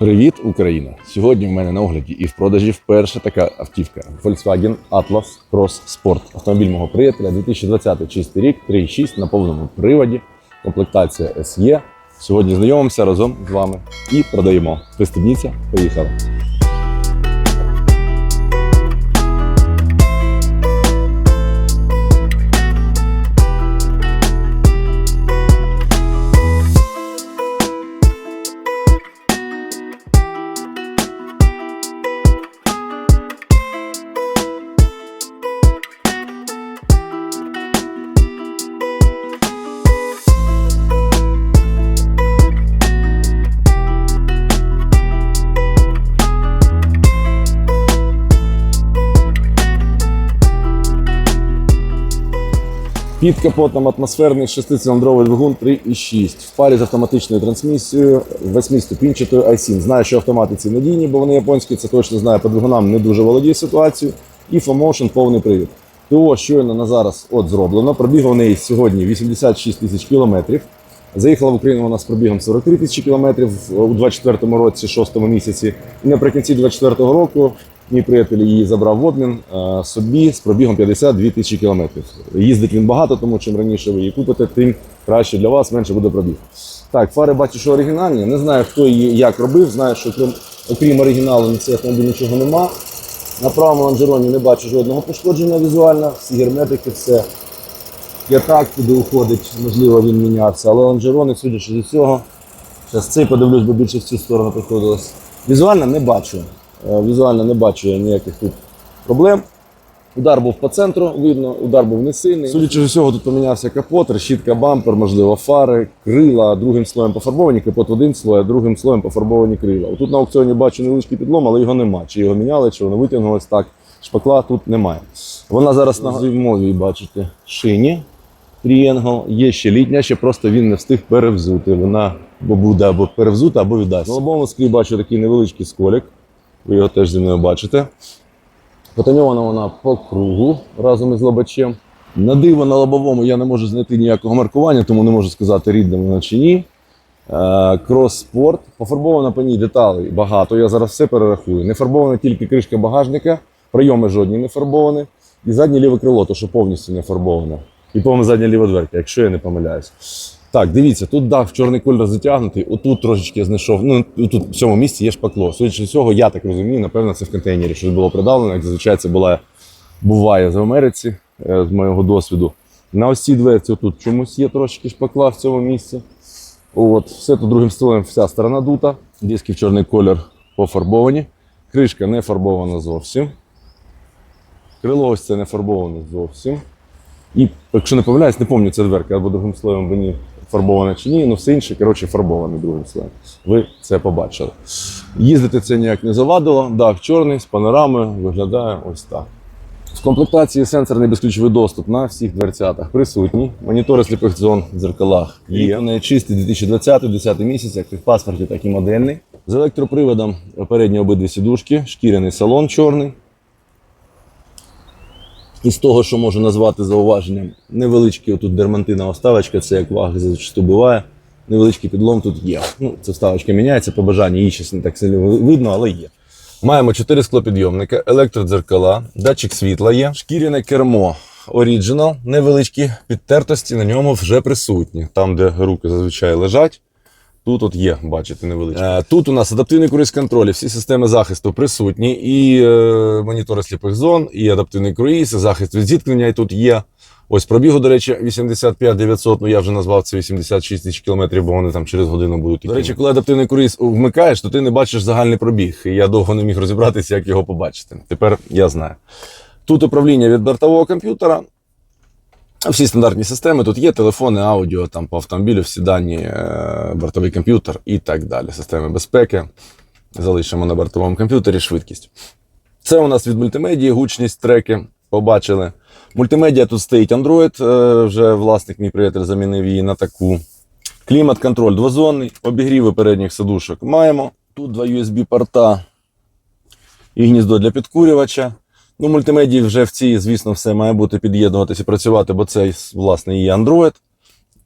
Привіт, Україна! Сьогодні в мене на огляді і в продажі вперше така автівка Volkswagen Atlas Cross Sport. Автомобіль мого приятеля 2020 чистий рік, 3.6 на повному приводі, комплектація SE. Сьогодні знайомимося разом з вами і продаємо. Пристебніться, поїхали. Під капотом атмосферний шестициліндровий двигун 3.6 в парі з автоматичною трансмісією, восьмиступінчатою i7. Знаю, що автомати ці надійні, бо вони японські, це точно знаю, по двигунам не дуже володіє ситуацією. І FOMotion повний привід. ТО щойно на зараз от зроблено. Пробіг у неї сьогодні 86 тисяч кілометрів. Заїхала в Україну вона з пробігом 43 тисячі кілометрів у 24-му році, 6-му місяці. І наприкінці 24-го року мій приятель її забрав в обмін собі з пробігом 52 тисячі кілометрів. Їздить він багато, тому чим раніше ви її купите, тим краще для вас, менше буде пробіг. Так, фари бачу, що оригінальні. Не знаю, хто її як робив. Знаю, що крім, окрім оригіналу на цій автомобілі нічого нема. На правому лонжероні не бачу жодного пошкодження візуально, всі герметики, все. П'ятак туди уходить, можливо, він мінявся, але лонжерони, судячи з усього, зараз цей подивлюсь, бо більше в цю сторону приходилось. Візуально не бачу. Е, Візуально не бачу я ніяких тут проблем. Удар був по центру, видно, удар був не сильний. Судячи з усього, тут помінявся капот, решітка бампер, можливо, фари, крила другим слоєм пофарбовані, капот один слой, а другим слоєм пофарбовані крила. Тут на аукціоні бачу невеличкий підлом, але його нема. Чи його міняли, чи воно витягнулось так. Шпакла тут немає. Вона зараз на зимовій, бачите, шині. Трієнгл. Є ще літня, ще просто він не встиг перевзути. Вона буде або перевзута, або віддасть. На лобовому склі бачу такий невеличкий сколік. Ви його теж зі мною бачите. Потоньована вона по кругу разом із лобачем. На диво на лобовому я не можу знайти ніякого маркування, тому не можу сказати, рідне воно чи ні. Е, Крос-спорт. Пофарбовано по ній деталей багато. Я зараз все перерахую. Не фарбована тільки кришка багажника, прийоми жодні не фарбовані. І заднє ліве крило, то що повністю не фарбоване. І по-моєму задня ліва дверка, якщо я не помиляюсь. Так, дивіться, тут дах в чорний кольор затягнутий, отут трошечки знайшов. Ну, тут в цьому місці є шпакло. Судячи цього, я так розумію, напевно, це в контейнері щось було придавлено, як зазвичай це була, буває в Америці, е, з моєго досвіду. На ось цій дверці тут чомусь є трошечки шпакла в цьому місці. От, все тут другим слоєм, вся сторона дута. Диски в чорний колір пофарбовані. Кришка не фарбована зовсім. Крило ось це не фарбоване зовсім. І, якщо не помиляюсь, не пам'ятаю, це дверка або другим слоєм мені фарбована чи ні, ну все інше, коротше, фарбоване другим слоєм. Ви це побачили. Їздити це ніяк не завадило. Дах чорний з панорамою виглядає ось так. В комплектації сенсорний безключовий доступ на всіх дверцятах присутній. Монітори сліпих зон в дзеркалах є. Вони чисті 2020 10 місяць, як і в паспорті, так і модельний. З електроприводом передні обидві сідушки, шкіряний салон чорний. Із того, що можу назвати зауваженням, невеличкий отут дермантинова вставочка, це як ваги зачасту буває. Невеличкий підлом тут є. Ну, ця вставочка міняється по бажанню, її щось не так сильно видно, але є. Маємо 4 склопідйомника, електродзеркала, датчик світла є, шкіряне кермо. Оріджинал, невеличкі підтертості на ньому вже присутні. Там, де руки зазвичай лежать, Тут от є, бачите, невеличкі. Е, тут у нас адаптивний круїз контроль, всі системи захисту присутні, і е, монітори сліпих зон, і адаптивний круїз, і захист від зіткнення. І тут є. Ось пробігу, до речі, 85 900, ну я вже назвав це 86 тисяч кілометрів, бо вони там через годину будуть. До речі, коли адаптивний круїз вмикаєш, то ти не бачиш загальний пробіг. І я довго не міг розібратися, як його побачити. Тепер я знаю. Тут управління від бортового комп'ютера. Всі стандартні системи. Тут є телефони, аудіо там по автомобілю, всі дані, е, бортовий комп'ютер і так далі. Системи безпеки. Залишимо на бортовому комп'ютері швидкість. Це у нас від мультимедії, гучність треки. Побачили. Мультимедіа тут стоїть Android. е, Вже власник, мій приятель, замінив її на таку. Клімат-контроль двозонний, обігріви передніх сидушок маємо. Тут два USB-порта і гніздо для підкурювача. Ну, мультимедії вже в цій, звісно, все має бути під'єднуватися і працювати, бо це, власне, і Android.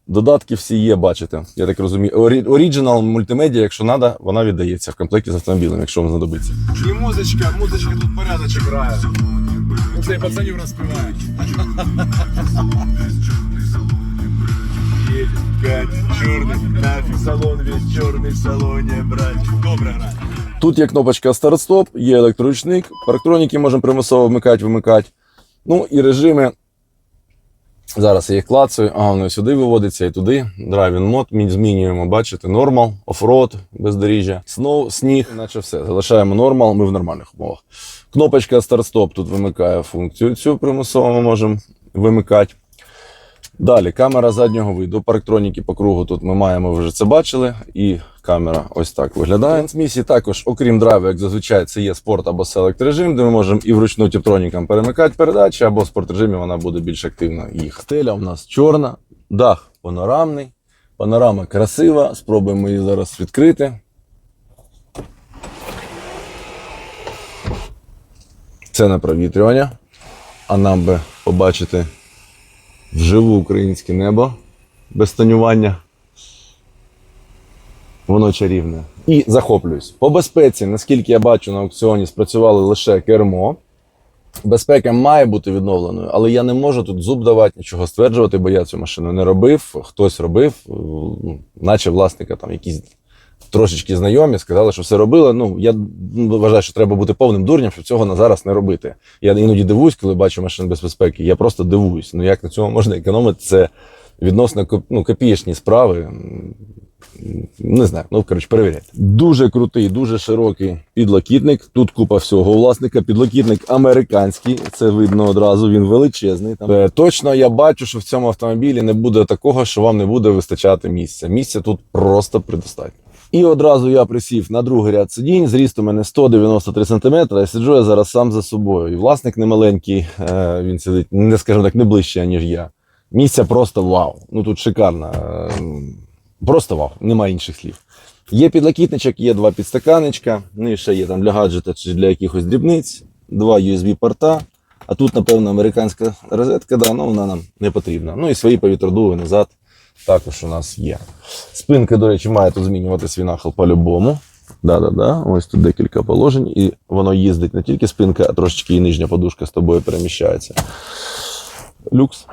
Додатки всі є, бачите. Я так розумію. Орі- Оріджинал мультимедіа, якщо треба, вона віддається в комплекті з автомобілем, якщо вам знадобиться. І музичка, музичка тут порядочок грає. Ну, Це і пацанів. Едет Кать, чорний, нафіг салон, весь чорний в салоні, брать. Добре грає. Тут є кнопочка старт-стоп, є електроручник, парктроніки можемо примусово вмикати, вимикати. Ну і режими. Зараз я їх клацаю, а воно сюди виводиться і туди. Драйвін мод, змінюємо, бачите, нормал, оффроад, бездоріжжя, сноу, сніг, наче все. Залишаємо нормал, ми в нормальних умовах. Кнопочка старт-стоп тут вимикає функцію цю примусово ми можемо вимикати. Далі камера заднього виду, парктроніки по кругу тут ми маємо, ви вже це бачили. І камера ось так виглядає. Трансмісії також, окрім драйву, як зазвичай, це є спорт або селект режим, де ми можемо і вручну тіптронікам перемикати передачі, або в спорт режимі вона буде більш активно їхати. Стеля у нас чорна, дах панорамний, панорама красива. Спробуємо її зараз відкрити. Це на провітрювання, а нам би побачити вживу українське небо без тонювання. Воно чарівне. І захоплююсь. По безпеці, наскільки я бачу на аукціоні, спрацювали лише кермо. Безпека має бути відновленою, але я не можу тут зуб давати, нічого стверджувати, бо я цю машину не робив. Хтось робив, ну, наче власника там якісь трошечки знайомі, сказали, що все робили. Ну, я вважаю, що треба бути повним дурнем, щоб цього на зараз не робити. Я іноді дивуюсь, коли бачу машини безпеки. Я просто дивуюсь. Ну як на цьому можна економити? Це відносно ну, копієчні справи. Не знаю, ну коротше, перевіряйте. Дуже крутий, дуже широкий підлокітник. Тут купа всього власника. Підлокітник американський, це видно одразу. Він величезний. Там Е, точно я бачу, що в цьому автомобілі не буде такого, що вам не буде вистачати місця. Місця тут просто предостатньо. І одразу я присів на другий ряд сидінь. Зріст у мене 193 см, і сиджу я зараз сам за собою. І власник не маленький, е, він сидить, не скажімо так, не ближче, ніж я. Місця просто вау. Ну тут шикарно. Е, Просто вау, немає інших слів. Є підлокітничок, є два підстаканечка, ну і ще є там для гаджета чи для якихось дрібниць, два USB-порта. А тут, напевно, американська розетка, да, ну вона нам не потрібна. Ну і свої повітродуви назад також у нас є. Спинка, до речі, має тут змінювати свій нахил по-любому. Да-да-да. Ось тут декілька положень, і воно їздить не тільки спинка, а трошечки і нижня подушка з тобою переміщається. Люкс.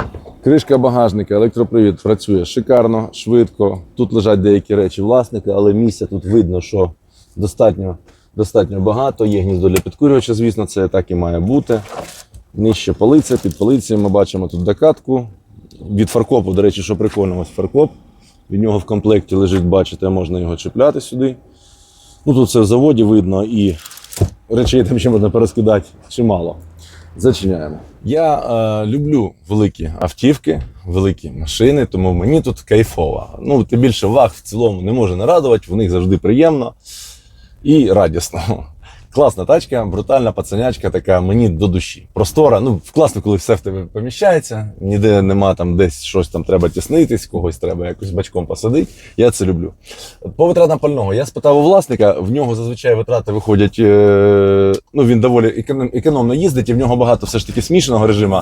Кришка багажника, електропривід працює шикарно, швидко. Тут лежать деякі речі власника, але місця тут видно, що достатньо, достатньо багато. Є гніздо для підкурювача, звісно, це так і має бути. Нижче полиця, під полицею ми бачимо тут докатку. Від фаркопу, до речі, що прикольно, ось фаркоп. Від нього в комплекті лежить, бачите, можна його чіпляти сюди. Ну, тут все в заводі видно і речей там ще можна перескидати чимало. Зачиняємо. Я е, люблю великі автівки, великі машини, тому мені тут кайфово. Ну, тим більше ваг в цілому не може не радувати, в них завжди приємно і радісно. Класна тачка, брутальна пацанячка, така мені до душі. Простора. Ну, класно, коли все в тебе поміщається, ніде нема там десь щось там треба тіснитись, когось треба якось бачком посадити. Я це люблю. По витратам пального я спитав у власника, в нього зазвичай витрати виходять. Е, ну він доволі економно їздить, і в нього багато все ж таки смішаного режиму.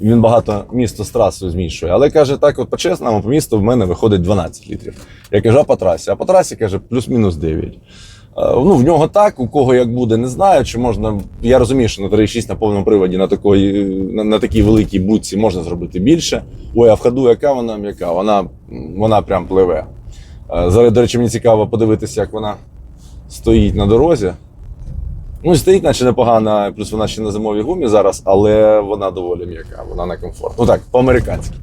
Він багато місто з трасою змішує. Але каже, так, от по-чесному, по місту в мене виходить 12 літрів. Я кажу, а по трасі? А по трасі каже, плюс-мінус 9. Е, Ну, в нього так, у кого як буде, не знаю. Чи можна. Я розумію, що на 3.6 на повному приводі на, такої, на, на такій великій будці можна зробити більше. Ой, а в ходу яка вона м'яка? Вона, вона прям пливе. Е, Зараз, до речі, мені цікаво подивитися, як вона стоїть на дорозі. Ну, стоїть, наче непогано, плюс вона ще на зимовій гумі зараз, але вона доволі м'яка, вона не комфортна. Ну так, по-американськи.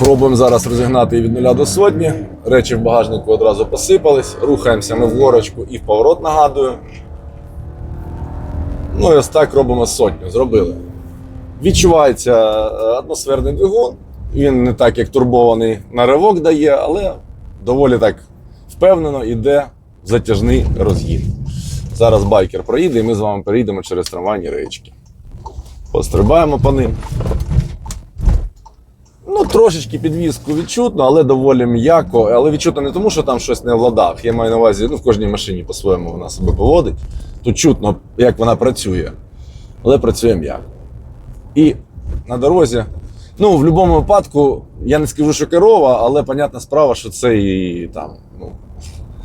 Пробуємо зараз розігнати від нуля до сотні. Речі в багажнику одразу посипались. Рухаємося ми в горочку і в поворот нагадую. Ну і ось так робимо сотню. Зробили. Відчувається е, атмосферний двигун. Він не так, як турбований на ривок дає, але доволі так впевнено йде затяжний розгін. Зараз байкер проїде, і ми з вами перейдемо через трамвайні речки. Пострибаємо по ним. Ну, трошечки підвізку відчутно, але доволі м'яко. Але відчутно не тому, що там щось не владав. Я маю на увазі, ну, в кожній машині по-своєму вона себе поводить. Тут чутно, як вона працює, але працює м'яко. І на дорозі Ну, в будь-якому випадку, я не скажу, що керова, але понятна справа, що це і там, ну,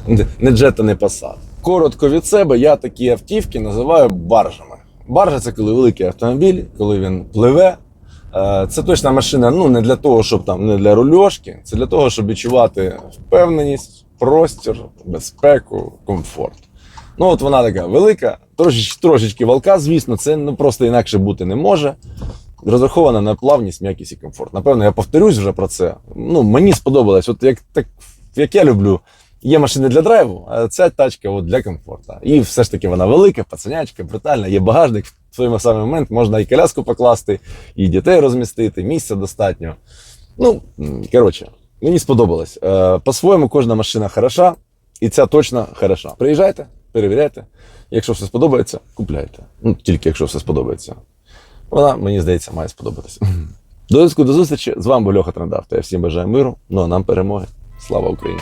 не- джета, не посад. Коротко від себе, я такі автівки називаю баржами. Баржа це коли великий автомобіль, коли він пливе. Е, Це точна машина, ну не для того, щоб там не для рульошки, це для того, щоб відчувати впевненість, простір, безпеку, комфорт. Ну, от вона така велика, трошечки, трошечки валка, звісно, це ну, просто інакше бути не може. Розрахована на плавність, м'якість і комфорт. Напевно, я повторюсь вже про це. Ну, мені сподобалось, от як, так, як я люблю. Є машини для драйву, а ця тачка от для комфорту. І все ж таки вона велика, пацанячка, брутальна, є багажник. В той самий момент можна і коляску покласти, і дітей розмістити, місця достатньо. Ну, коротше, мені сподобалось. Е, По-своєму кожна машина хороша, і ця точно хороша. Приїжджайте, перевіряйте. Якщо все сподобається, купляйте. Ну, тільки якщо все сподобається. Вона, мені здається, має сподобатися. До зв'язку, до зустрічі. З вами був Льоха Трендавто. Я всім бажаю миру, ну а нам перемоги. Слава Україні!